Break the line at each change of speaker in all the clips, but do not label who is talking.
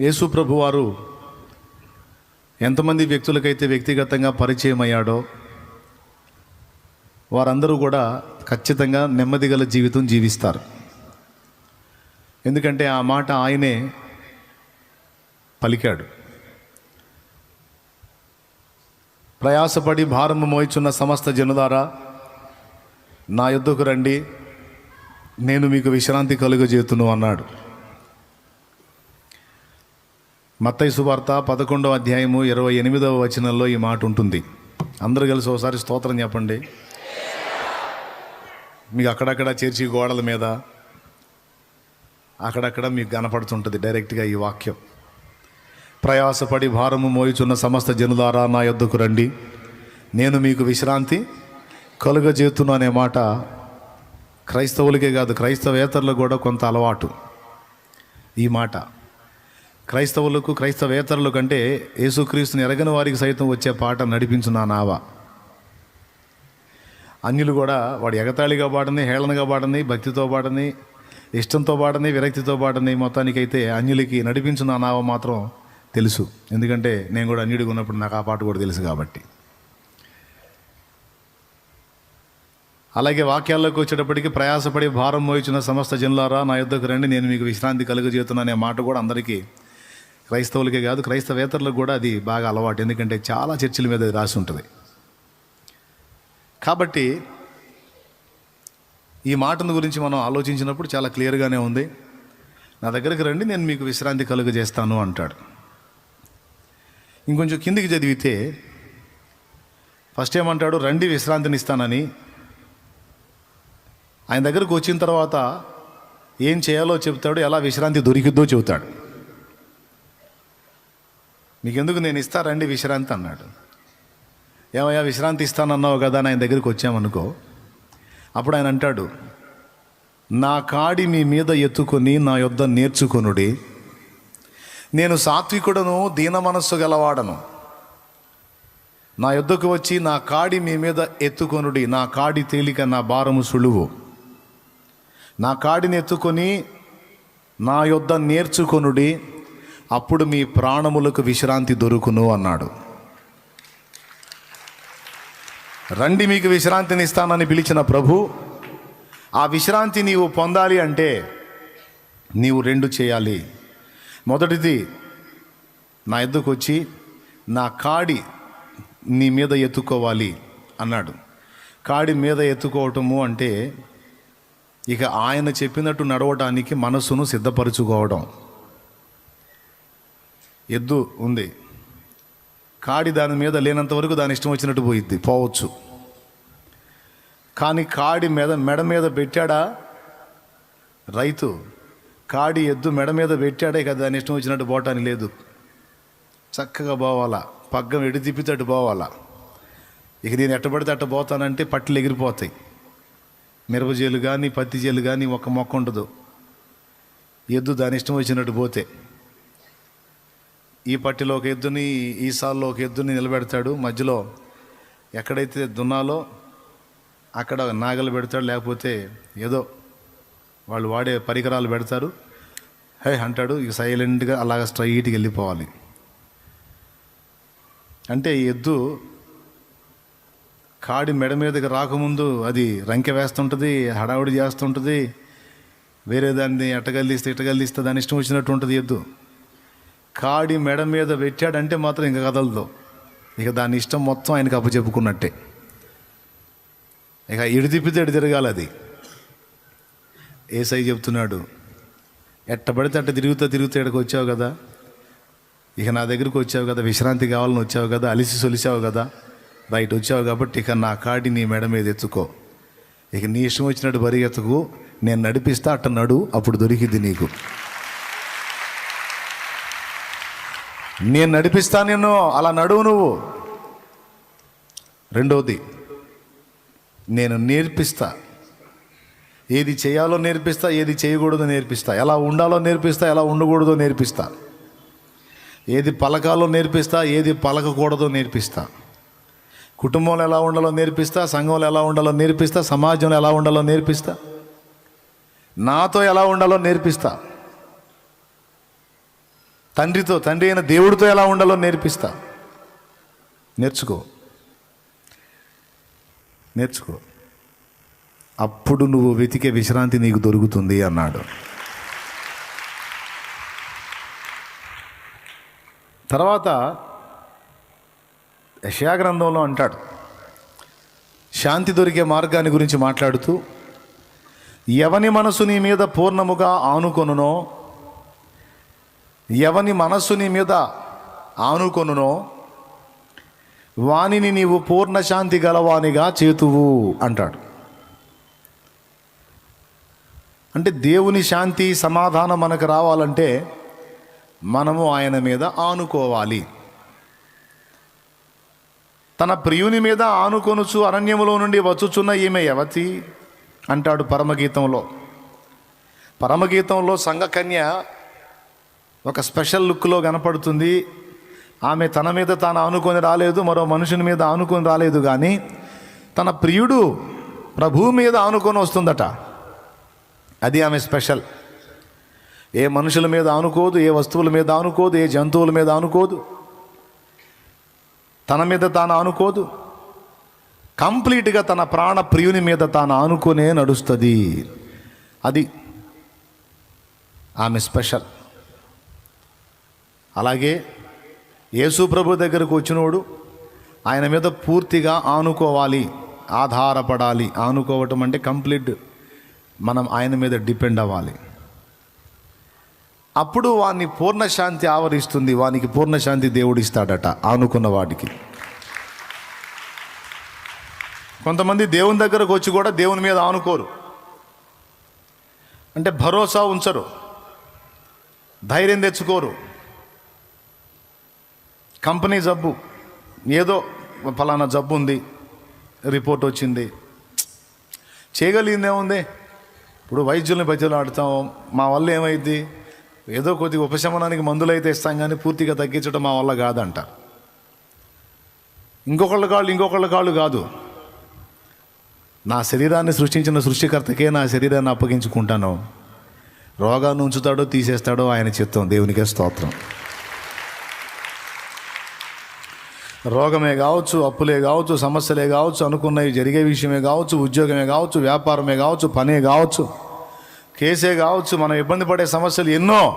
యేసు ప్రభు వారు ఎంతమంది వ్యక్తులకైతే వ్యక్తిగతంగా పరిచయం అయ్యాడో వారందరూ కూడా ఖచ్చితంగా నెమ్మది గల జీవితం జీవిస్తారు. ఎందుకంటే ఆ మాట ఆయనే పలికాడు. ప్రయాసపడి భారము మోయిచున్న సమస్త జనులారా నా యుద్ధకు రండి నేను మీకు విశ్రాంతి కలుగజేతును అన్నాడు. మత్తయి సువార్త పదకొండవ అధ్యాయము ఇరవై ఎనిమిదవ వచనంలో ఈ మాట ఉంటుంది. అందరూ కలిసి ఒకసారి స్తోత్రం చెప్పండి. మీకు అక్కడక్కడ చేర్చి గోడల మీద అక్కడక్కడ మీకు కనపడుతుంటుంది డైరెక్ట్గా ఈ వాక్యం. ప్రయాసపడి భారము మోయుచున్న సమస్త జనులారా నా యొద్దకు రండి. నేను మీకు విశ్రాంతి కలుగజేతును అనే మాట క్రైస్తవులకే కాదు క్రైస్తవేతరులకు కూడా కొంత అలవాటు. ఈ మాట క్రైస్తవులకు క్రైస్తవేతరుల కంటే యేసుక్రీస్తుని ఎరగని వారికి సైతం వచ్చే పాట నడిపించు నా నావ. అన్యులు కూడా వాడు ఎగతాళిగా పాడని హేళనగా పాడని భక్తితో పాడని ఇష్టంతో పాడని విరక్తితో పాడని మొత్తానికైతే అన్యులకి నడిపించు నా నావ మాత్రం తెలుసు. ఎందుకంటే నేను కూడా అన్యుడిగా ఉన్నప్పుడు నాకు ఆ పాట కూడా తెలుసు కాబట్టి. అలాగే వాక్యాల్లోకి వచ్చేటప్పటికి ప్రయాసపడి భారం మోయించిన సమస్త జనులారా నా యుద్ధకు రండి నేను మీకు విశ్రాంతి కలుగజేతున్నా అనే మాట కూడా అందరికీ క్రైస్తవులకే కాదు క్రైస్తవేతరులకు కూడా అది బాగా అలవాటు. ఎందుకంటే చాలా చర్చిల మీద అది రాసి ఉంటుంది. కాబట్టి ఈ మాటను గురించి మనం ఆలోచించినప్పుడు చాలా క్లియర్గానే ఉంది. నా దగ్గరికి రండి నేను మీకు విశ్రాంతి కలుగజేస్తాను అంటాడు. ఇంకొంచెం కిందికి చదివితే ఫస్ట్ ఏమంటాడు రండి విశ్రాంతిని ఇస్తానని ఆయన దగ్గరకు వచ్చిన తర్వాత ఏం చేయాలో చెప్తాడు ఎలా విశ్రాంతి దొరికిద్దో చెబుతాడు. మీకెందుకు నేను ఇస్తా? రండి విశ్రాంతి అన్నాడు. ఏమయ్యా విశ్రాంతి ఇస్తానన్నావు కదా ఆయన దగ్గరికి వచ్చామనుకో అప్పుడు ఆయన అంటాడు నా కాడి మీ మీద ఎత్తుకొని నా యొద్ద నేర్చుకొనుడి. నేను సాత్వికుడను దీన మనస్సు గలవాడను. నా యొద్దకు వచ్చి నా కాడి మీ మీద ఎత్తుకొనుడి. నా కాడి తేలిక నా భారము సులువు. నా కాడిని ఎత్తుకొని నా యొద్ద నేర్చుకొనుడి. అప్పుడు మీ ప్రాణములకు విశ్రాంతి దొరుకును అన్నాడు. రండి మీకు విశ్రాంతిని ఇస్తానని పిలిచిన ప్రభు ఆ విశ్రాంతి నీవు పొందాలి అంటే నీవు రెండు చేయాలి. మొదటిది నా ఎద్దుకు వచ్చి నా కాడి నీ మీద ఎత్తుకోవాలి అన్నాడు. కాడి మీద ఎత్తుకోవటము అంటే ఇక ఆయన చెప్పినట్టు నడవటానికి మనసును సిద్ధపరచుకోవడం. ఎద్దు ఉంది. కాడి దాని మీద లేనంత వరకు దాని ఇష్టం వచ్చినట్టు పోయిద్ది పోవచ్చు. కానీ కాడి మీద మెడ మీద పెట్టాడా? రైతు కాడి ఎద్దు మెడ మీద పెట్టాడే కదా దాని ఇష్టం వచ్చినట్టు పోవటానికి లేదు. చక్కగా పోవాలా పగ్గం ఎడి తిప్పితట్టు పోవాలా. ఇక నేను ఎట్టబడితే అట్ట పోతానంటే పట్లు ఎగిరిపోతాయి. మిరపజేలు కానీ పత్తి చేలు కానీ ఒక మొక్క ఉండదు. ఎద్దు దాని ఇష్టం వచ్చినట్టు పోతే ఈ పట్టిలో ఒక ఎద్దుని ఈసాల్లో ఒక ఎద్దుని నిలబెడతాడు. మధ్యలో ఎక్కడైతే దున్నాలో అక్కడ నాగలు పెడతాడు. లేకపోతే ఏదో వాళ్ళు వాడే పరికరాలు పెడతారు. హే అంటాడు. ఇక సైలెంట్గా అలాగ స్ట్రైట్కి వెళ్ళిపోవాలి. అంటే ఈ ఎద్దు కాడి మెడ మీదకి రాకముందు అది రంకె వేస్తుంటుంది హడావుడి చేస్తుంటుంది. వేరే దాన్ని ఎట్టగల్లిస్తే ఇట్టగల్లిస్తే దాని ఇష్టం వచ్చినట్టు ఉంటుంది ఎద్దు. కాడి మెడ మీద పెట్టాడంటే మాత్రం ఇంకా కదలదు. ఇక దాని ఇష్టం మొత్తం ఆయనకు అప్పచెప్పుకున్నట్టే. ఇక ఇడి తిప్పితే తిరగాలి అది. ఏసై చెప్తున్నాడు ఎట్ట పడితే అట్ట తిరుగుతా తిరుగుతూ ఇక్కడికి వచ్చావు కదా. ఇక నా దగ్గరికి వచ్చావు కదా విశ్రాంతి కావాలని వచ్చావు కదా అలిసి సొలిసావు కదా. బయట వచ్చావు కాబట్టి ఇక నా కాడి నీ మెడ మీద ఎత్తుకో. ఇక నీ ఇష్టం వచ్చినట్టు పరిగెత్తకు నేను నడిపిస్తా అట్ట నడు అప్పుడు దొరికింది నీకు. నేను నడిపిస్తా నేను అలా నడువు నువ్వు. రెండవది నేను నేర్పిస్తా. ఏది చేయాలో నేర్పిస్తా ఏది చేయకూడదో నేర్పిస్తా. ఎలా ఉండాలో నేర్పిస్తా ఎలా ఉండకూడదో నేర్పిస్తా. ఏది పలకాలో నేర్పిస్తా ఏది పలకకూడదో నేర్పిస్తా. కుటుంబంలో ఎలా ఉండాలో నేర్పిస్తా సంఘంలో ఎలా ఉండాలో నేర్పిస్తా సమాజంలో ఎలా ఉండాలో నేర్పిస్తా. నాతో ఎలా ఉండాలో నేర్పిస్తా. తండ్రితో తండ్రి అయిన దేవుడితో ఎలా ఉండాలో నేర్పిస్తా. నేర్చుకో. నేర్చుకో. అప్పుడు నువ్వు వెతికే విశ్రాంతి నీకు దొరుకుతుంది అన్నాడు. తర్వాత యశాగ్రంథంలో అంటాడు. శాంతి దొరికే మార్గాన్ని గురించి మాట్లాడుతూ ఎవని మనసు నీ మీద పూర్ణముగా ఆనుకొనునో ఎవని మనస్సు నీ మీద ఆనుకొనునో వానిని నీవు పూర్ణశాంతి గలవానిగా చేతువు అంటాడు. అంటే దేవుని శాంతి సమాధానం మనకు రావాలంటే మనము ఆయన మీద ఆనుకోవాలి. తన ప్రియుని మీద ఆనుకొనుచు అరణ్యములో నుండి వచ్చుచున్న ఈమె యవతి అంటాడు పరమగీతంలో. పరమగీతంలో సంఘకన్య ఒక స్పెషల్ లుక్లో కనపడుతుంది. ఆమె తన మీద తాను ఆనుకొని రాలేదు మరో మనుషుని మీద ఆనుకొని రాలేదు కానీ తన ప్రియుడు ప్రభువు మీద ఆనుకొని వస్తుందట. అది ఆమె స్పెషల్. ఏ మనుషుల మీద ఆనుకోదు ఏ వస్తువుల మీద ఆనుకోదు ఏ జంతువుల మీద ఆనుకోదు. తన మీద తాను ఆనుకోదు. కంప్లీట్గా తన ప్రాణ ప్రియుని మీద తాను ఆనుకునే నడుస్తుంది. అది ఆమె స్పెషల్. అలాగే యేసు ప్రభు దగ్గరకు వచ్చినోడు ఆయన మీద పూర్తిగా ఆనుకోవాలి ఆధారపడాలి. ఆనుకోవటం అంటే కంప్లీట్ మనం ఆయన మీద డిపెండ్ అవ్వాలి. అప్పుడు వాని పూర్ణశాంతి ఆవరిస్తుంది వానికి పూర్ణశాంతి దేవుడిస్తాడట ఆనుకున్న వాడికి. కొంతమంది దేవుని దగ్గరకు వచ్చి కూడా దేవుని మీద ఆనుకోరు. అంటే భరోసా ఉంచరు ధైర్యం తెచ్చుకోరు. కంపెనీ జబ్బు. ఏదో ఫలానా జబ్బు ఉంది రిపోర్ట్ వచ్చింది. చేయగలిగింది ఏముంది ఇప్పుడు వైద్యుల్ని బతిలు ఆడతాం మా వల్ల ఏమైంది ఏదో కొద్దిగా ఉపశమనానికి మందులు అయితే ఇస్తాం కానీ పూర్తిగా తగ్గించడం మా వల్ల కాదంట. ఇంకొకళ్ళ కాళ్ళు ఇంకొకళ్ళ కాళ్ళు కాదు. నా శరీరాన్ని సృష్టించిన సృష్టికర్తకే నా శరీరాన్ని అప్పగించుకుంటాను. రోగాన్ని ఉంచుతాడో తీసేస్తాడో ఆయన చిత్తం దేవునికే స్తోత్రం. రోగమే కావచ్చు అప్పులే కావచ్చు సమస్యలే కావచ్చు అనుకున్నవి జరిగే విషయమే కావచ్చు ఉద్యోగమే కావచ్చు వ్యాపారమే కావచ్చు పనే కావచ్చు. కేసే కావచ్చు మనం ఇబ్బంది పడే సమస్యలు ఎన్నో.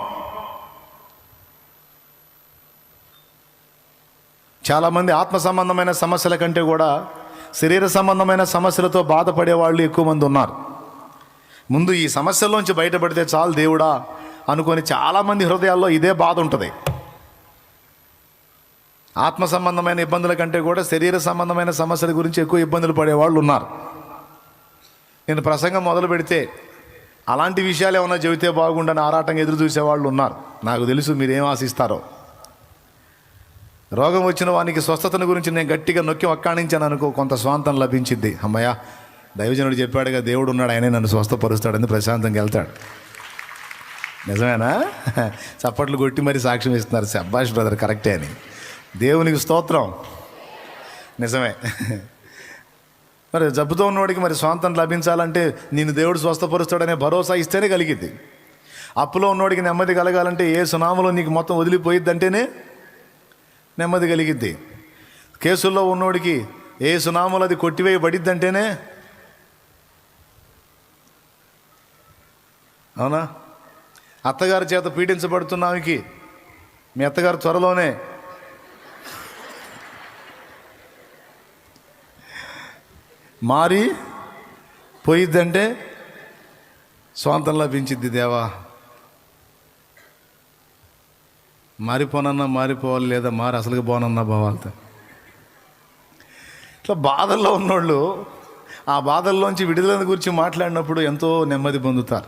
చాలామంది ఆత్మ సంబంధమైన సమస్యల కంటే కూడా శరీర సంబంధమైన సమస్యలతో బాధపడే వాళ్ళు ఎక్కువ మంది ఉన్నారు. ముందు ఈ సమస్యల్లోంచి బయటపడితే చాలు దేవుడా అనుకొని చాలామంది హృదయాల్లో ఇదే బాధ ఉంటుంది. ఆత్మ సంబంధమైన ఇబ్బందుల కంటే కూడా శరీర సంబంధమైన సమస్యల గురించి ఎక్కువ ఇబ్బందులు పడేవాళ్ళు ఉన్నారు. నేను ప్రసంగం మొదలు పెడితే అలాంటి విషయాలు ఏమైనా చెబితే బాగుండని ఆరాటంగా ఎదురు చూసేవాళ్ళు ఉన్నారు. నాకు తెలుసు మీరేం ఆశిస్తారో. రోగం వచ్చిన వానికి స్వస్థతను గురించి నేను గట్టిగా నొక్కి ఒక్కాణించాను అనుకో కొంత స్వాంతం లభించింది. అమ్మయ్య దైవజనుడు చెప్పాడుగా దేవుడు ఉన్నాడు ఆయనే నన్ను స్వస్థపరుస్తాడని ప్రశాంతంగా వెళ్తాడు. నిజమేనా? చప్పట్లు కొట్టి మరి సాక్ష్యం ఇస్తున్నారు సబ్బాష్ బ్రదర్ కరెక్టే అని. దేవునికి స్తోత్రం. నిజమే. మరి జబ్బుతో ఉన్నవాడికి మరి స్వాంతం లభించాలంటే నేను దేవుడు స్వస్థపరుస్తాడనే భరోసా ఇస్తేనే కలిగింది అప్పులో ఉన్నవాడికి నెమ్మది కలగాలంటే ఏ సునామలో నీకు మొత్తం వదిలిపోయిద్దంటేనే నెమ్మది కలిగిద్ది. కేసుల్లో ఉన్నోడికి ఏ సునామలు అది కొట్టివేయబడిద్దంటేనే అవునా? అత్తగారి చేత పీడించబడుతున్నావికి మీ అత్తగారు త్వరలోనే మారి పోయిద్దంటే స్వాంతం లభించిద్ది దేవా. మారిపోనన్నా మారిపోవాలి లేదా మారి అసలుకి పోనన్నా పోవాలి. ఇట్లా బాధల్లో ఉన్నోళ్ళు ఆ బాధల్లోంచి విడుదల గురించి మాట్లాడినప్పుడు ఎంతో నెమ్మది పొందుతారు.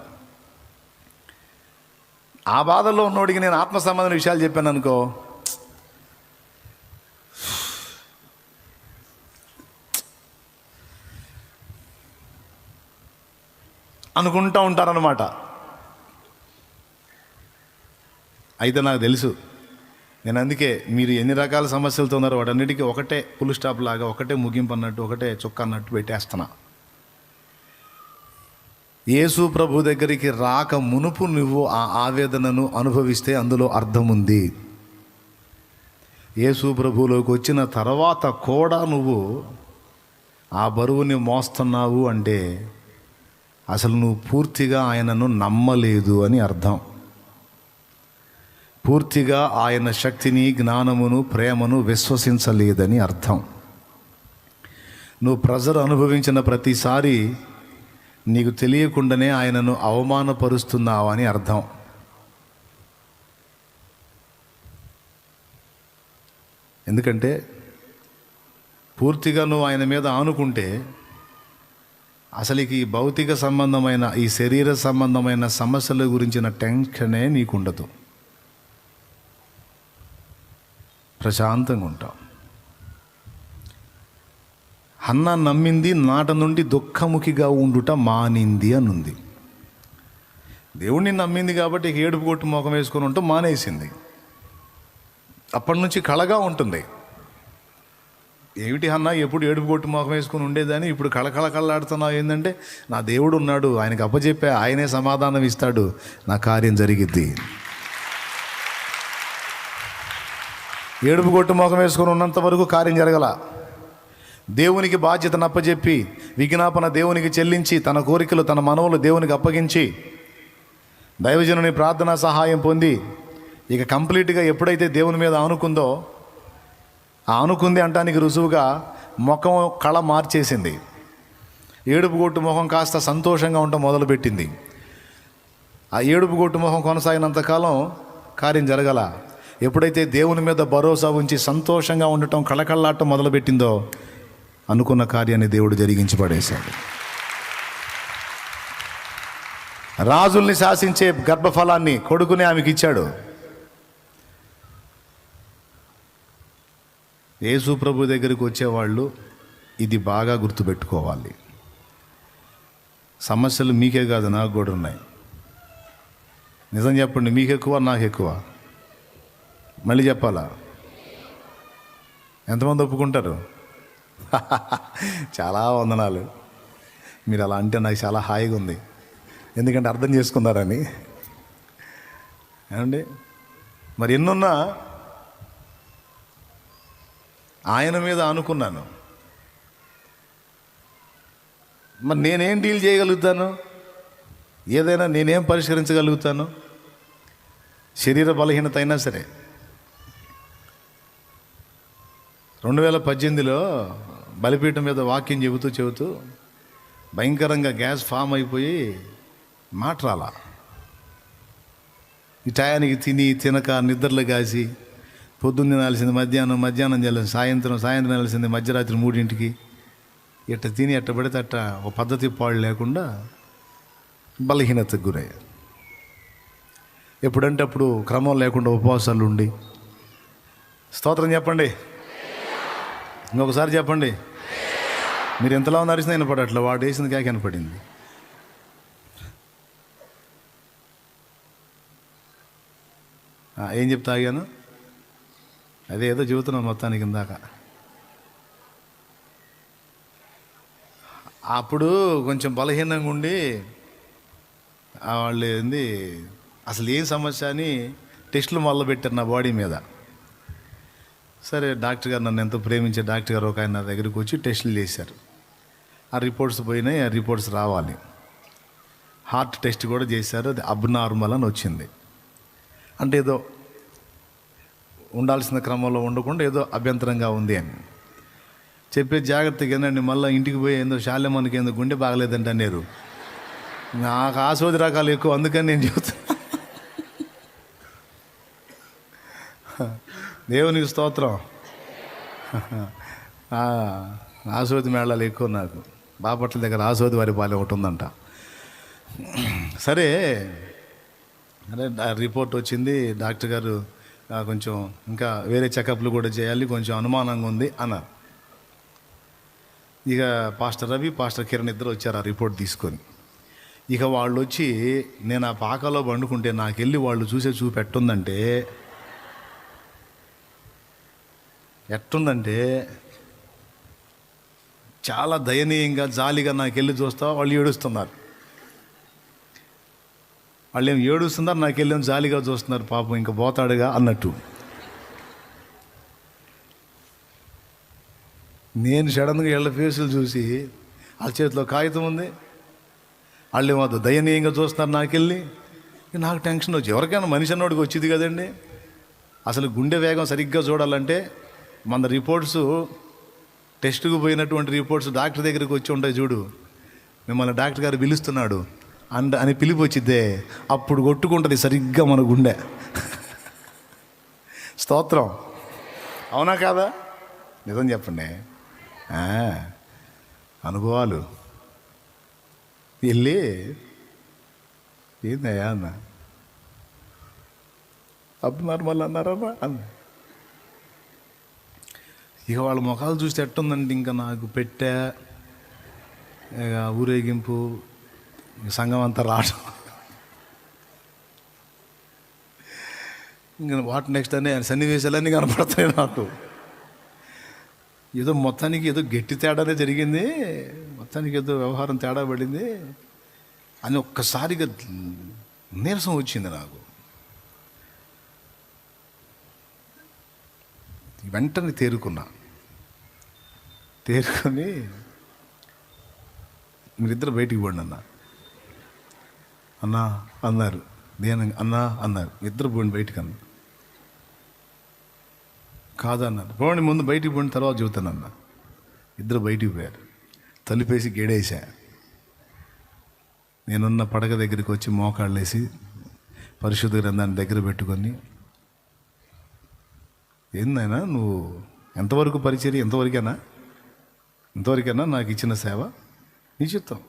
ఆ బాధల్లో ఉన్నోడికి నేను ఆత్మ సంబంధం విషయాలు చెప్పాను అనుకో అనుకుంటూ ఉంటారనమాట అయితే నాకు తెలుసు నేను అందుకే మీరు ఎన్ని రకాల సమస్యలతో ఉన్నారో వాటన్నిటికీ ఒకటే ఫుల్ స్టాప్ లాగా ఒకటే ముగింపు అన్నట్టు ఒకటే చుక్క అన్నట్టు పెట్టేస్తున్నా. యేసు ప్రభు దగ్గరికి రాక మునుపు నువ్వు ఆ ఆవేదనను అనుభవిస్తే అందులో అర్థం ఉంది యేసు ప్రభులోకి వచ్చిన తర్వాత కూడా నువ్వు ఆ బరువుని మోస్తున్నావు అంటే అసలు నువ్వు పూర్తిగా ఆయనను నమ్మలేదు అని అర్థం. పూర్తిగా ఆయన శక్తిని జ్ఞానమును ప్రేమను విశ్వసించలేదని అర్థం. నువ్వు ప్రెజర్ అనుభవించిన ప్రతిసారి నీకు తెలియకుండానే ఆయనను అవమానపరుస్తున్నావు అని అర్థం. ఎందుకంటే పూర్తిగా నువ్వు ఆయన మీద ఆనుకుంటే అసలు ఈ భౌతిక సంబంధమైన ఈ శరీర సంబంధమైన సమస్యల గురించిన టెన్షనే నీకు ఉండదు ప్రశాంతంగా ఉంటాం అన్న నమ్మింది నాట నుండి దుఃఖముఖిగా ఉండుట మానింది అని ఉంది దేవుణ్ణి నమ్మింది కాబట్టి ఏడుపు కొట్టు ముఖం వేసుకొని ఉంటూ మానేసింది. అప్పటి నుంచి కళగా ఉంటుంది. ఏమిటి అన్న ఎప్పుడు ఏడుపు కొట్టు ముఖం వేసుకుని ఉండేదని ఇప్పుడు కళకళ కళ్ళాడుతున్నావు ఏంటంటే నా దేవుడు ఉన్నాడు ఆయనకు అప్పచెప్పే ఆయనే సమాధానం ఇస్తాడు నా కార్యం జరిగిద్ది. ఏడుపు కొట్టు ముఖం వేసుకుని ఉన్నంత వరకు కార్యం జరగల. దేవునికి బాధ్యత నప్పజెప్పి విజ్ఞాపన దేవునికి చెల్లించి తన కోరికలు తన మనవులు దేవునికి అప్పగించి దైవజనుని ప్రార్థనా సహాయం పొంది ఇక కంప్లీట్గా ఎప్పుడైతే దేవుని మీద ఆనుకుందో ఆనుకుంది అంటానికి రుజువుగా ముఖం కళ మార్చేసింది. ఏడుపు కొట్టు ముఖం కాస్త సంతోషంగా ఉండటం మొదలుపెట్టింది. ఆ ఏడుపు కొట్టు ముఖం కొనసాగినంతకాలం కార్యం జరగల. ఎప్పుడైతే దేవుని మీద భరోసా ఉంచి సంతోషంగా ఉండటం కళకళ్ళాటం మొదలుపెట్టిందో అనుకున్న కార్యాన్ని దేవుడు జరిగించి పడేశాడు రాజుల్ని శాసించే గర్భఫలాన్ని కొడుకునే ఆమెకి ఇచ్చాడు యేసు ప్రభు దగ్గరికి వచ్చేవాళ్ళు ఇది బాగా గుర్తుపెట్టుకోవాలి. సమస్యలు మీకే కాదు నాకు కూడా ఉన్నాయి. నిజం చెప్పండి మీకు ఎక్కువ నాకు ఎక్కువ మళ్ళీ చెప్పాలా? ఎంతమంది ఒప్పుకుంటారు? చాలా వందనాలు. మీరు అలా అంటే నాకు చాలా హాయిగా ఉంది. ఎందుకంటే అర్థం చేసుకున్నారని. ఏమండి? మరి ఎన్నున్నా ఆయన మీద అనుకున్నాను. మరి నేనేం డీల్ చేయగలుగుతాను? ఏదైనా నేనేం పరిష్కరించగలుగుతాను? శరీర బలహీనత అయినా సరే. రెండు వేల పద్దెనిమిదిలో బలిపీఠం మీద వాక్యం చెబుతూ చెబుతూ భయంకరంగా గ్యాస్ ఫామ్ అయిపోయి మాట రాలా ఈ టయానికి తిని తినక నిద్రలు కాసి పొద్దున్న తినాల్సింది మధ్యాహ్నం మధ్యాహ్నం చేయాల్సింది సాయంత్రం సాయంత్రం వెళ్ళాల్సింది మధ్యరాత్రి మూడింటికి. ఇట్ట తిని ఎట్ట పడితే అట్ట ఒక పద్ధతి పాడు లేకుండా బలహీనతకు గురయ్యారు. ఎప్పుడంటే అప్పుడు క్రమం లేకుండా ఉపవాసాలు ఉండి. స్తోత్రం చెప్పండి. ఇంకొకసారి చెప్పండి. మీరు ఎంతలా ఉన్నారు అరిసిన వినపడట్లా వాడు వేసింది కాక వినపడింది. ఏం చెప్తా ఆగాను? అదేదో చెబుతున్నాను మొత్తానికి ఇందాక. అప్పుడు కొంచెం బలహీనంగా ఉండి వాళ్ళు ఏంది అసలు ఏం సమస్య అని టెస్టులు మొదలుపెట్టారు నా బాడీ మీద. సరే డాక్టర్ గారు నన్ను ఎంతో ప్రేమించే డాక్టర్ గారు ఒక ఆయన నా దగ్గరికి వచ్చి టెస్టులు చేశారు. ఆ రిపోర్ట్స్ పోయినాయి ఆ రిపోర్ట్స్ రావాలి. హార్ట్ టెస్ట్ కూడా చేశారు అది అబ్నార్మల్ అని వచ్చింది. అంటే ఏదో ఉండాల్సిన క్రమంలో ఉండకుండా ఏదో అభ్యంతరంగా ఉంది అని. చెప్పే జాగ్రత్తగా ఏంటండి మళ్ళీ ఇంటికి పోయి ఏందో శాల్యమ్మనికి ఏందో గుండె బాగలేదంటే అన్నారు. నాకు ఆశోది రకాలు ఎక్కువ అందుకని నేను చెబుతాను దేవునికి స్తోత్రం. ఆసోది మేళాలు ఎక్కువ నాకు. బాపట్ల దగ్గర ఆసోది వారి పాలెం ఒకటి ఉందంట. సరే అరే రిపోర్ట్ వచ్చింది డాక్టర్ గారు కొంచెం ఇంకా వేరే చెకప్లు కూడా చేయాలి కొంచెం అనుమానంగా ఉంది అన్నారు. ఇక పాస్టర్ రవి పాస్టర్ కిరణ్ ఇద్దరు వచ్చారు ఆ రిపోర్ట్ తీసుకొని. ఇక వాళ్ళు వచ్చి నేను ఆ పాకలో పండుకుంటే నాకు వెళ్ళి వాళ్ళు చూసే చూపెట్టుందంటే ఎట్టుందంటే చాలా దయనీయంగా జాలిగా నాకు వెళ్ళి చూస్తా వాళ్ళు ఏడుస్తున్నారు. వాళ్ళు ఏం ఏడుస్తున్నారు నాకు వెళ్ళేం జాలిగా చూస్తున్నారు పాపం ఇంకా పోతాడుగా అన్నట్టు. నేను సడన్గా వీళ్ళ ఫేసులు చూసి వాళ్ళ చేతిలో కాగితం ఉంది. వాళ్ళు ఏమో దయనీయంగా చూస్తున్నారు నాకెళ్ళి. నాకు టెన్షన్ వచ్చి ఎవరికైనా మనిషి అన్నోడికి వచ్చింది కదండి. అసలు గుండె వేగం సరిగ్గా చూడాలంటే మన రిపోర్ట్స్ టెస్ట్కు పోయినటువంటి రిపోర్ట్స్ డాక్టర్ దగ్గరికి వచ్చి ఉంటాయి చూడు. మిమ్మల్ని డాక్టర్ గారు పిలుస్తున్నాడు. అండ్ అని పిలిపి వచ్చిద్దే అప్పుడు కొట్టుకుంటుంది సరిగ్గా మన గుండె. స్తోత్రం. అవునా కాదా? నిజం చెప్పండి. అనుభవాలు. వెళ్ళి ఏందయ్యా అన్న? అప్పుడు మళ్ళీ అన్నారా అన్న. ఇక వాళ్ళ ముఖాలు చూస్తే ఎట్టుందండి ఇంకా నాకు పెట్టా ఇక ఊరేగింపు ఇంక సంఘం అంతా రావడం. ఇంకా వాట్ నెక్స్ట్ అనే సన్నివేశాలన్నీ కనపడతాయి నాకు. ఏదో మొత్తానికి ఏదో గట్టి తేడానే జరిగింది మొత్తానికి ఏదో వ్యవహారం తేడా పడింది అని ఒక్కసారిగా నీరసం వచ్చింది నాకు. వెంటనే తేరుకున్నా. తేరుకొని మీరిద్దరు బయటికి పోండి అన్నా అన్నారు. నేను అన్నా అన్నారు. ఇద్దరు పోండి బయటికి అన్న కాదన్నారు పోండి ముందు బయటికి పోయిన తర్వాత చెబుతానన్న ఇద్దరు బయటికి పోయారు. తలిపేసి గేడేసా నేనున్న పడక దగ్గరికి వచ్చి మోకాళ్ళు వేసి పరిశుద్ధ గ్రంథాన్ని దగ్గర పెట్టుకొని ఏందైనా నువ్వు ఎంతవరకు పరిచర్య? ఎంతవరకైనా? ఇంతవరకైనా నాకు ఇచ్చిన సేవ? నీ చిత్తం.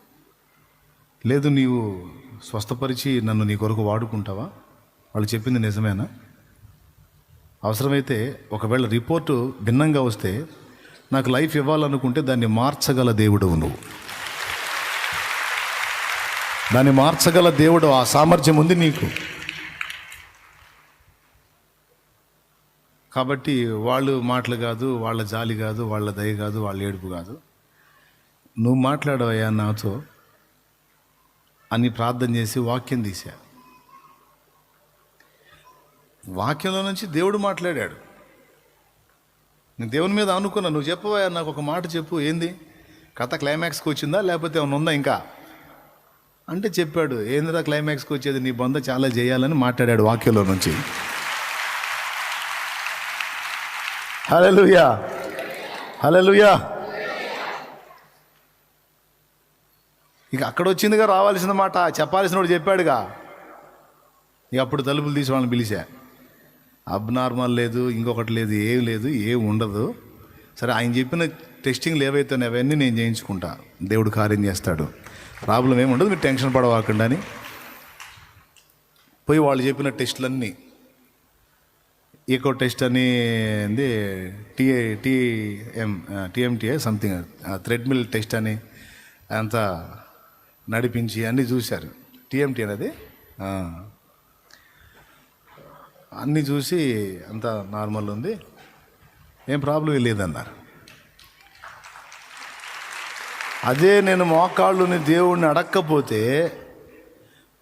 లేదు నీవు స్వస్థపరిచి నన్ను నీ కొరకు వాడుకుంటావా? వాళ్ళు చెప్పింది నిజమేనా? అవసరమైతే ఒకవేళ రిపోర్టు భిన్నంగా వస్తే నాకు లైఫ్ ఇవ్వాలనుకుంటే దాన్ని మార్చగల దేవుడు నువ్వు. దాన్ని మార్చగల దేవుడు ఆ సామర్థ్యం ఉంది నీకు. కాబట్టి వాళ్ళు మాటలు కాదు వాళ్ళ జాలి కాదు వాళ్ళ దయ కాదు వాళ్ళ ఏడుపు కాదు. నువ్వు మాట్లాడవయ్యా నాతో. అని ప్రార్థన చేసి వాక్యం తీశా. వాక్యంలో నుంచి దేవుడు మాట్లాడాడు. నేను దేవుని మీద అనుకున్నా నువ్వు చెప్పవా? నాకు ఒక మాట చెప్పు. ఏంది? కథ క్లైమాక్స్కి వచ్చిందా? లేకపోతే ఏమైనా ఉందా ఇంకా? అంటే చెప్పాడు ఏందిరా క్లైమాక్స్కి వచ్చేది? నీ బొంద చాలా చేయాలని మాట్లాడాడు వాక్యంలో నుంచి. హలలుయా హలలుయా ఇక అక్కడ వచ్చిందిగా రావాల్సిన మాట చెప్పాల్సిన వాడు చెప్పాడుగా. ఇక అప్పుడు తలుపులు తీసి వాళ్ళని పిలిచా. అబ్నార్మల్ లేదు ఇంకొకటి లేదు ఏం లేదు ఏం ఉండదు. సరే ఆయన చెప్పిన టెస్టింగ్లు ఏవైతే ఉన్నాయో అవన్నీ నేను చేయించుకుంటా. దేవుడు కార్యం చేస్తాడు. ప్రాబ్లం ఏమి ఉండదు మీరు టెన్షన్ పడవాకుండా అని. పోయి వాళ్ళు చెప్పిన టెస్టులన్నీ ఈకో టెస్ట్ అని ఏంది TA TM TMTA something treadmill test అని అంతా నడిపించి అన్నీ చూశారు. టీఎంటీ అనేది అన్నీ చూసి అంత నార్మల్ ఉంది. ఏం ప్రాబ్లం లేదన్నారు. అదే నేను మోకాళ్ళుని దేవుణ్ణి అడక్కపోతే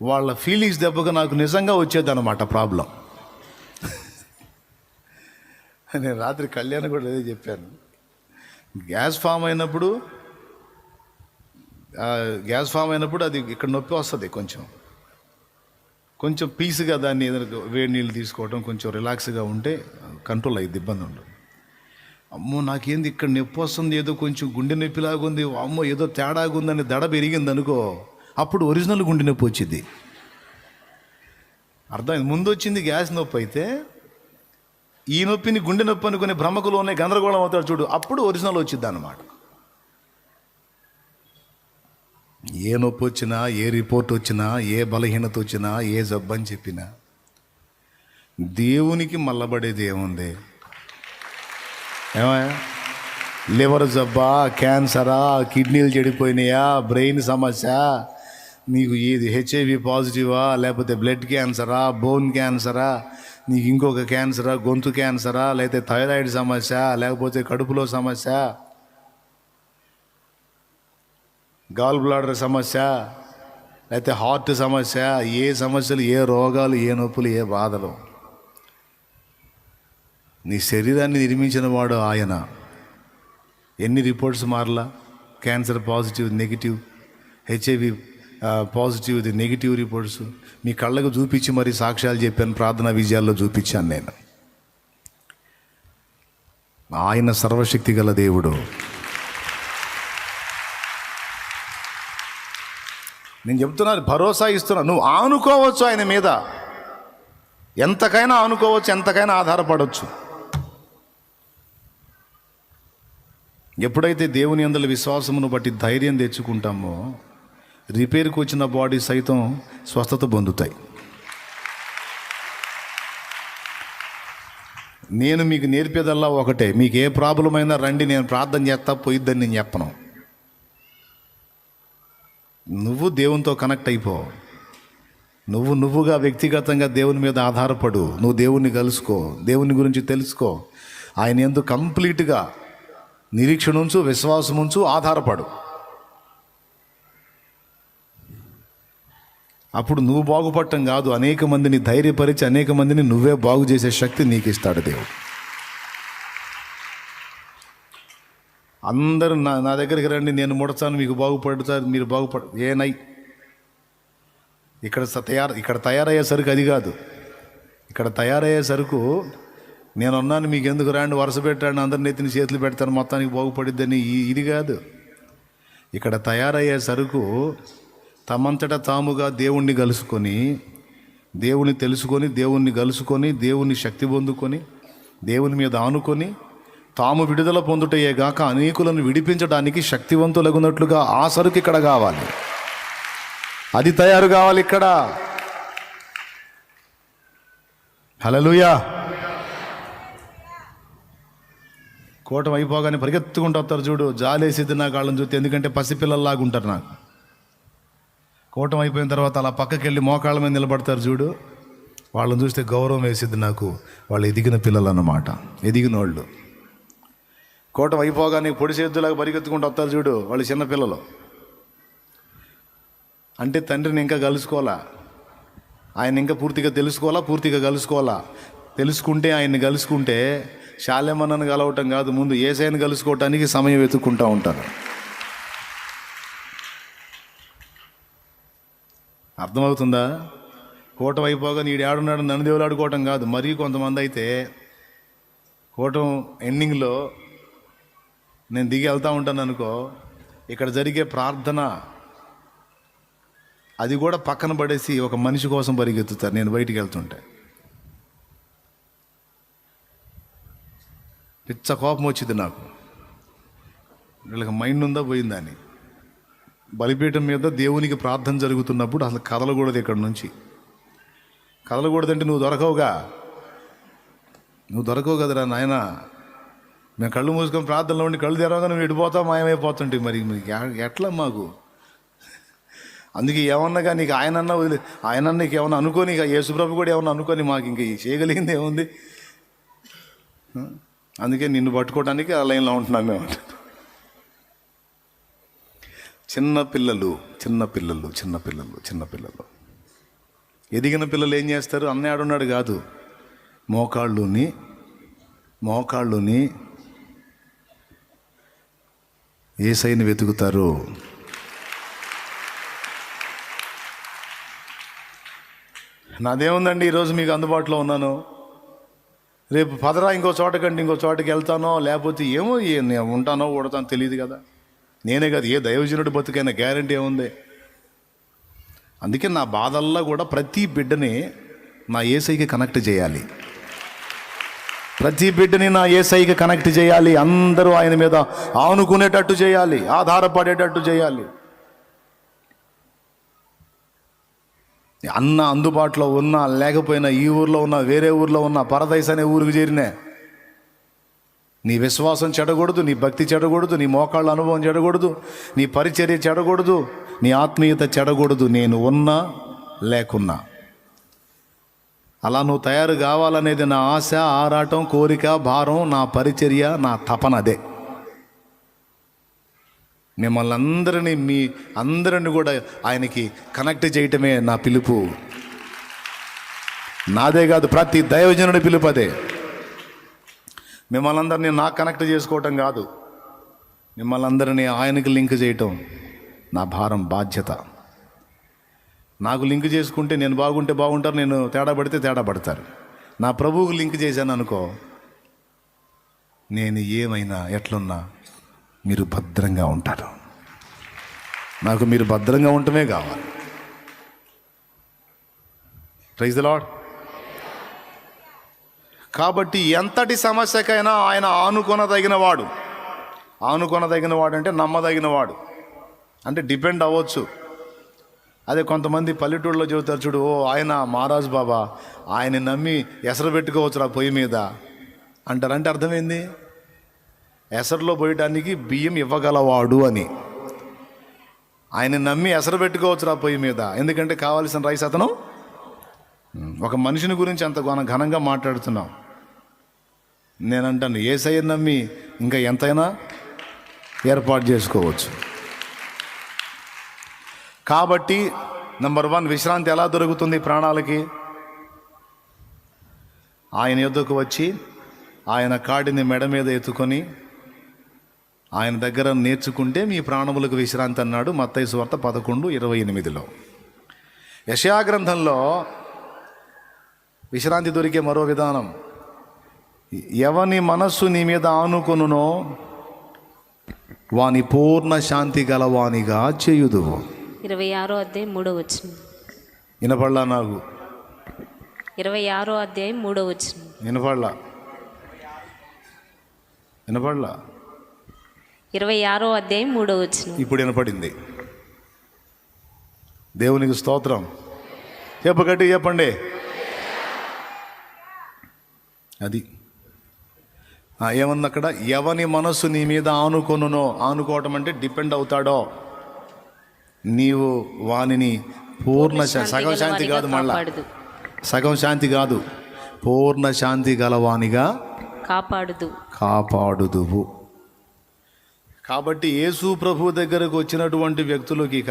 వాళ్ళ ఫీలింగ్స్ దెబ్బకు నాకు నిజంగా వచ్చేదన్నమాట ప్రాబ్లం. నేను రాత్రి కళ్యాణ్ కూడా అదే చెప్పాను. గ్యాస్ ఫామ్ అయినప్పుడు గ్యాస్ ఫామ్ అయినప్పుడు అది ఇక్కడ నొప్పి వస్తుంది కొంచెం. కొంచెం పీస్గా దాన్ని ఏదైనా వేడి నీళ్ళు తీసుకోవడం కొంచెం రిలాక్స్గా ఉంటే కంట్రోల్ అయ్యింది ఇబ్బంది ఉండదు. అమ్మో నాకేంది ఇక్కడ నొప్పి వస్తుంది ఏదో కొంచెం గుండె నొప్పిలాగా ఉంది అమ్మో ఏదో తేడాగా ఉందని దడ పెరిగింది అనుకో అప్పుడు ఒరిజినల్ గుండె నొప్పి వచ్చింది అర్థమైంది? ముందు వచ్చింది గ్యాస్ నొప్పి అయితే ఈ నొప్పిని గుండె నొప్పి అనుకునే భ్రమకులోనే గందరగోళం అవుతాడు చూడు అప్పుడు ఒరిజినల్ వచ్చింది అన్నమాట. ఏ నొప్పి వచ్చినా ఏ రిపోర్ట్ వచ్చినా ఏ బలహీనత వచ్చినా ఏ జబ్బని అని చెప్పినా దేవునికి మల్లబడేది ఏముంది? ఏమయ్యా? లివర్ జబ్బా క్యాన్సరా కిడ్నీలు చెడిపోయినాయా బ్రెయిన్ సమస్య? నీకు ఏది హెచ్ఐవి పాజిటివా లేకపోతే బ్లడ్ క్యాన్సరా బోన్ క్యాన్సరా నీకు ఇంకొక క్యాన్సరా గొంతు క్యాన్సరా లేకపోతే థైరాయిడ్ సమస్య లేకపోతే కడుపులో సమస్య? గాల్ బ్లాడర్ సమస్య లేకపోతే హార్ట్ సమస్య ఏ సమస్యలు ఏ రోగాలు ఏ నొప్పులు ఏ బాధలు. నీ శరీరాన్ని నిర్మించిన వాడు ఆయన. ఎన్ని reports మారలా? Cancer positive negative HIV positive ఇది నెగిటివ్ రిపోర్ట్స్ మీ కళ్ళకు చూపించి మరి సాక్ష్యాలు చెప్పాను ప్రార్థనా విజయాల్లో చూపించాను నేను. ఆయన సర్వశక్తి గల దేవుడు. నేను చెప్తున్నాను భరోసా ఇస్తున్నా. నువ్వు ఆనుకోవచ్చు ఆయన మీద. ఎంతకైనా ఆనుకోవచ్చు ఎంతకైనా ఆధారపడవచ్చు ఎప్పుడైతే దేవుని అందరి విశ్వాసమును బట్టి ధైర్యం తెచ్చుకుంటామో రిపేర్కి వచ్చిన బాడీ సైతం స్వస్థత పొందుతాయి. నేను మీకు నేర్పేదల్లా ఒకటే మీకు ఏ ప్రాబ్లం అయినా రండి నేను ప్రార్థన చేస్తా పోయిద్దని నేను చెప్పను. నువ్వు దేవునితో కనెక్ట్ అయిపో. నువ్వు నువ్వుగా వ్యక్తిగతంగా దేవుని మీద ఆధారపడు. నువ్వు దేవుణ్ణి కలుసుకో. దేవుని గురించి తెలుసుకో. ఆయన ఎందు కంప్లీట్గా నిరీక్షణ ఉంచు విశ్వాసం ఉంచు ఆధారపడు. అప్పుడు నువ్వు బాగుపడటం కాదు. అనేక మందిని ధైర్యపరిచి అనేక మందిని నువ్వే బాగు చేసే శక్తి నీకు ఇస్తాడు దేవుడు. అందరూ నా నా దగ్గరికి రండి నేను ముడతాను మీకు బాగుపడతారు మీరు బాగుపడ ఏనై ఇక్కడ తయారు ఇక్కడ తయారయ్యే సరుకు అది కాదు. ఇక్కడ తయారయ్యే సరుకు నేను ఉన్నాను మీకు ఎందుకు రాండి వరుస పెట్టాను అందరిని ఎత్తిన చేతులు పెడతాను మొత్తానికి బాగుపడిద్దని ఇది కాదు. ఇక్కడ తయారయ్యే సరుకు తమంతట తాముగా దేవుణ్ణి కలుసుకొని దేవుని తెలుసుకొని దేవుణ్ణి కలుసుకొని దేవుని శక్తి పొందుకొని దేవుని మీద ఆనుకొని తాము విడుదల పొందుటయే గాక అనేకులను విడిపించడానికి శక్తివంతులగున్నట్లుగా ఆ సరుకు ఇక్కడ కావాలి. అది తయారు కావాలి ఇక్కడ. హలలుయా కోటం అయిపోగానే పరిగెత్తుకుంటూ వస్తారు చూడు జాలేసిద్ది నాకు వాళ్ళని చూస్తే ఎందుకంటే పసిపిల్లల్లాగా ఉంటారు నాకు. కోటం అయిపోయిన తర్వాత అలా పక్కకి వెళ్ళి మోకాళ్ళ మీద నిలబడతారు చూడు వాళ్ళని చూస్తే గౌరవం వేసిద్ది నాకు వాళ్ళు ఎదిగిన పిల్లలు అన్నమాట ఎదిగిన వాళ్ళు కూటమి అయిపోగానే పొడి చేతులాగా పరిగెత్తుకుంటూ వస్తారు చూడు వాళ్ళు చిన్నపిల్లలు అంటే తండ్రిని ఇంకా కలుసుకోవాలా? ఆయన ఇంకా పూర్తిగా తెలుసుకోవాలా? పూర్తిగా కలుసుకోవాలా? తెలుసుకుంటే ఆయన్ని కలుసుకుంటే శాలేమన్నను కలవటం కాదు ముందు ఏసైని కలుసుకోవటానికి సమయం వెతుక్కుంటూ ఉంటారు. అర్థమవుతుందా? కూటం అయిపోగా నీడు ఆడున్నాడు నన్ను దేవుడు ఆడుకోవటం కాదు. మరీ కొంతమంది అయితే కూటం ఎండింగ్లో నేను దిగి వెళ్తూ ఉంటాను అనుకో ఇక్కడ జరిగే ప్రార్థన అది కూడా పక్కన పడేసి ఒక మనిషి కోసం పరిగెత్తుతారు. నేను బయటికి వెళ్తుంటే. పిచ్చ కోపం వచ్చింది నాకు. వీళ్ళకి మైండ్ ఉందా పోయిందని బలిపీఠం మీద దేవునికి ప్రార్థన జరుగుతున్నప్పుడు అసలు కదలకూడదు ఇక్కడ నుంచి. కదలకూడదంటే నువ్వు దొరకవుగా. నువ్వు దొరకవు కదరా నాయన. మేము కళ్ళు మూసుకొని ప్రార్థనలో ఉండి కళ్ళు తెరవగానే నువ్వు ఎడిపోతావు మాయమైపోతుంటే మరి మీకు ఎట్లా మాకు? అందుకే ఏమన్నాగా నీకు ఆయనన్నా వదిలే ఆయన నీకు ఏమన్నా అనుకోని ఇక యేసుప్రభు కూడా ఏమన్నా అనుకోని మాకు ఇంక చేయగలిగింది ఏముంది? అందుకే నిన్ను పట్టుకోవడానికి ఆ లైన్లో ఉంటున్నాం మేము. చిన్న పిల్లలు చిన్న పిల్లలు చిన్న పిల్లలు చిన్న పిల్లలు. ఎదిగిన పిల్లలు ఏం చేస్తారు? అన్నయ్య ఆడున్నాడు కాదు. మోకాళ్ళుని మోకాళ్ళుని ఏసైని వెతుకుతారు? నాదేముందండి ఈరోజు మీకు అందుబాటులో ఉన్నాను. రేపు పదరా ఇంకో చోటకంటే ఇంకో చోటకి వెళ్తానో లేకపోతే ఏమో నేను ఉంటానో ఓడతానో తెలియదు కదా. నేనే కదా ఏ దైవజనుడు బతుకైనా గ్యారంటీ ఏముంది? అందుకే నా బాధల్లో కూడా ప్రతి బిడ్డని నా ఏసైకి కనెక్ట్ చేయాలి. ప్రతి బిడ్డని నా ఏసైకి కనెక్ట్ చేయాలి. అందరూ ఆయన మీద ఆనుకునేటట్టు చేయాలి. ఆధారపడేటట్టు చేయాలి. అన్న అందుబాటులో ఉన్నా లేకపోయినా ఈ ఊర్లో ఉన్నా వేరే ఊర్లో ఉన్నా పరదైస్ అనే ఊరికి చేరినే. నీ విశ్వాసం చెడకూడదు నీ భక్తి చెడకూడదు నీ మోకాళ్ళ అనుభవం చెడకూడదు నీ పరిచర్య చెడకూడదు నీ ఆత్మీయత చెడకూడదు నేను ఉన్నా లేకున్నా. అలా నువ్వు తయారు కావాలనేది నా ఆశ ఆరాటం కోరిక భారం నా పరిచర్య నా తపన అదే. మిమ్మల్ని అందరినీ మీ అందరిని కూడా ఆయనకి కనెక్ట్ చేయటమే నా పిలుపు. నాదే కాదు ప్రతి దైవజనుడి పిలుపు అదే. మిమ్మల్ని అందరినీ నాకు కనెక్ట్ చేసుకోవటం కాదు. మిమ్మల్ని అందరినీ ఆయనకి లింక్ చేయటం నా భారం బాధ్యత. నాకు లింక్ చేసుకుంటే నేను బాగుంటే బాగుంటారు నేను తేడా పడితే తేడా పడతారు. నా ప్రభువుకు లింక్ చేశాను అనుకో నేను ఏమైనా ఎట్లున్నా మీరు భద్రంగా ఉంటారు. నాకు మీరు భద్రంగా ఉండటమే కావాలి. ప్రైజ్ ద లాడ్ కాబట్టి ఎంతటి సమస్యకైనా ఆయన ఆనుకొనదగిన వాడు ఆనుకొనదగిన వాడు అంటే నమ్మదగిన వాడు అంటే డిపెండ్ అవ్వచ్చు. అదే కొంతమంది పల్లెటూళ్ళలో చెబుతారు చూడు ఓ ఆయన మహారాజ్ బాబా ఆయన నమ్మి ఎసరు పెట్టుకోవచ్చు ఆ పొయ్యి మీద. అంటారంటే అర్థమైంది? ఎసరులో పోయటానికి బియ్యం ఇవ్వగలవాడు అని. ఆయన నమ్మి ఎసరు పెట్టుకోవచ్చు ఆ పొయ్యి మీద. ఎందుకంటే కావాల్సిన రైస్ అతను ఒక మనిషిని గురించి అంత ఘనంగా మాట్లాడుతున్నాం. నేనంటాను ఏసయ్య నమ్మి ఇంకా ఎంతైనా ఏర్పాటు చేసుకోవచ్చు. కాబట్టి నంబర్ వన్ విశ్రాంతి ఎలా దొరుకుతుంది ప్రాణాలకి? ఆయన యుద్ధకు వచ్చి ఆయన కాడిని మెడ మీద ఎత్తుకొని ఆయన దగ్గర నేర్చుకుంటే మీ ప్రాణములకు విశ్రాంతి అన్నాడు మత్తైసు వార్త పదకొండు ఇరవై ఎనిమిదిలో. యశయాగ్రంథంలో విశ్రాంతి దొరికే మరో విధానం ఎవని మనస్సు నీ మీద ఆనుకొనునో వాని పూర్ణ శాంతి గలవానిగా చేయుదు
ఇరవై ఆరో అధ్యాయం మూడో వచ్చిన
వినపడలా నాకు?
ఇరవై ఆరో అధ్యాయం మూడో వచ్చిన
వినపడలా? వినపడలా?
ఇరవై ఆరో అధ్యాయం మూడో వచ్చిన
ఇప్పుడు వినపడింది. దేవునికి స్తోత్రం. చెప్పగట్టి చెప్పండి. అది. ఏముంది అక్కడ? ఎవని మనస్సు నీ మీద ఆనుకొనునో? ఆనుకోవటం అంటే డిపెండ్ అవుతాడో? నీవు వానిని పూర్ణ సగం శాంతి కాదు మళ్ళా.
కాపాడదు
సగం శాంతి కాదు. పూర్ణ శాంతి గలవానిగా
కాపాడుదు.
కాపాడుదువు. కాబట్టి యేసు ప్రభు దగ్గరకు వచ్చినటువంటి వ్యక్తులకి ఇక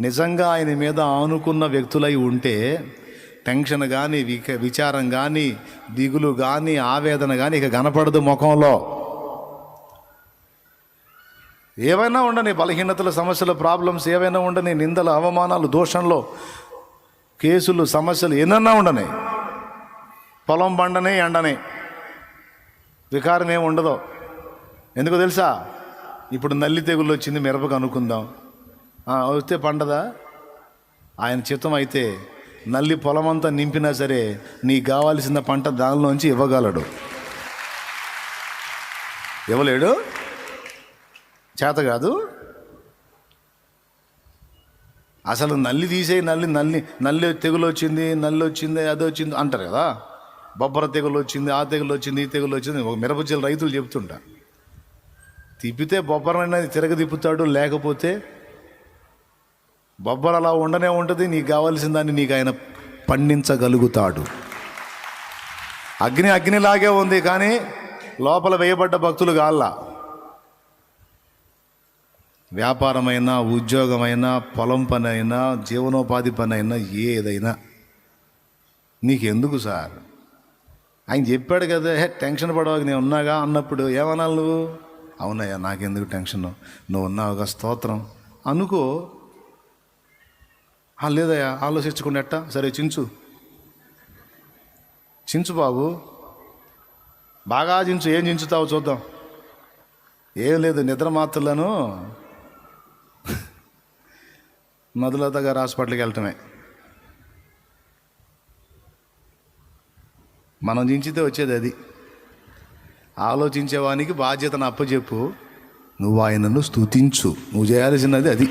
నిజంగా ఆయన మీద ఆనుకున్న వ్యక్తులై ఉంటే టెన్షన్ కానీ విక విచారం కానీ దిగులు కానీ ఆవేదన కానీ ఇక కనపడదు ముఖంలో. ఏవైనా ఉండని బలహీనతల సమస్యలు ప్రాబ్లమ్స్ ఏవైనా ఉండని నిందలు అవమానాలు దోషంలో కేసులు సమస్యలు ఎన్నన్నా ఉండని. పొలం బండనే ఎండనే. వికారం ఏమి ఉండదు. ఎందుకో తెలుసా? ఇప్పుడు నల్లి తెగుళ్ళు వచ్చింది మిరపకు అనుకుందాం. వస్తే పండదా? ఆయన చిత్తం అయితే నల్లి పొలమంతా నింపినా సరే నీకు కావాల్సిన పంట దానిలోంచి ఇవ్వగలడు. ఇవ్వలేడు? చేత కాదు. అసలు నల్లి తీసే నల్లి నల్లి నల్లి తెగులు వచ్చింది నల్లి వచ్చింది అది వచ్చింది అంటారు కదా. బొబ్బర తెగులు వచ్చింది ఆ తెగులు వచ్చింది ఈ తెగులు వచ్చింది ఒక మిరపచ్చలు రైతులు చెప్తుంటా తిప్పితే బొబ్బర తిరగ తిప్పుతాడు లేకపోతే బొబ్బర అలా ఉండనే ఉంటుంది నీకు కావాల్సిన దాన్ని నీకు ఆయన పండించగలుగుతాడు. అగ్ని అగ్నిలాగే ఉంది కానీ లోపల వేయబడ్డ భక్తులు కాల్లా వ్యాపారమైనా ఉద్యోగమైనా పొలం పని అయినా జీవనోపాధి పని అయినా ఏదైనా. నీకెందుకు సార్? ఆయన చెప్పాడు కదా హే టెన్షన్ పడవక నేను ఉన్నాగా? అన్నప్పుడు ఏమనాలి నువ్వు? అవునయ్యా నాకెందుకు టెన్షన్? నువ్వు ఉన్నావుగా స్తోత్రం. అనుకో. లేదయ్యా ఆలోచించుకుని ఎట్టా? సరే చించు. చించు బాబు. బాగా చించు ఏం చించుతావో చూద్దాం. ఏం లేదు నిద్ర మాత్రలను మధులత గారు హాస్పిటల్కి వెళ్ళటమే. మనం దించితే వచ్చేది అది. ఆలోచించేవానికి బాధ్యతను అప్పచెప్పు నువ్వు ఆయనను స్తుతించు. నువ్వు చేయాల్సినది అది.